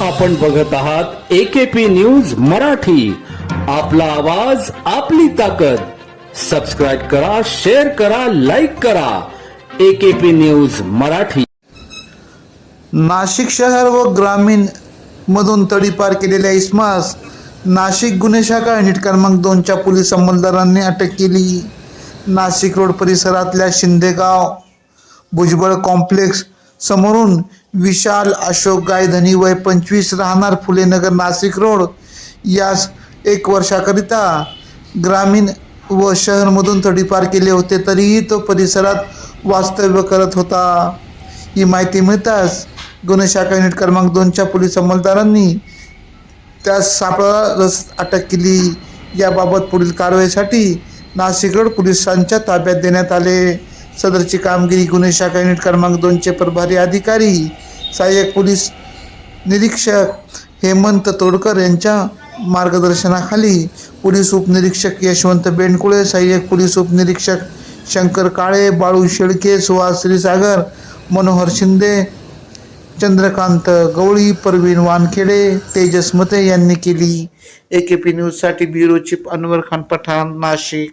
आपण बघत आहात एकेपी न्यूज मराठी. आपला आवाज आपली ताकद. सबस्क्राईब करा शेअर करा लाईक करा. AKP news Marathi. नाशिक शहर व ग्रामीण मधून तडीपार केलेल्या इस्मास नाशिक गुन्हे शाखा युनिट क्रमांक दोनच्या पोलीस अंमलदारांनी अटक केली. नाशिक रोड परिसरातल्या शिंदेगाव भुजबळ कॉम्प्लेक्स समोरून विशाल अशोक गायधनी वय पंचवीस राहणार फुलेनगर नाशिक रोड. यास एक वर्षाकरिता ग्रामीण व शहरमधून तडीपार केले होते तरीही तो परिसरात वास्तव्य करत होता. ही माहिती मिळताच गुन्हे शाखा युनिट क्रमांक दोनच्या पोलीस अंमलदारांनी त्यास सापळा रस अटक केली. याबाबत पुढील कारवाईसाठी नाशिक रोड पोलिसांच्या ताब्यात देण्यात आले. सदरची कामगिरी गुन्हे शाखा युनिट क्रमांक दोनचे प्रभारी अधिकारी. सहाय्यक पोलीस निरीक्षक हेमंत तोडकर यांच्या मार्गदर्शनाखाली पोलीस उपनिरीक्षक यशवंत बेंडकुळे सहाय्यक पोलीस उपनिरीक्षक शंकर काळे बाळू शेळके सुहास श्रीसागर मनोहर शिंदे चंद्रकांत गवळी परवीन वानखेडे तेजस मते यांनी केली. ए के पी न्यूजसाठी ब्युरो चीफ अनवर खान पठाण नाशिक.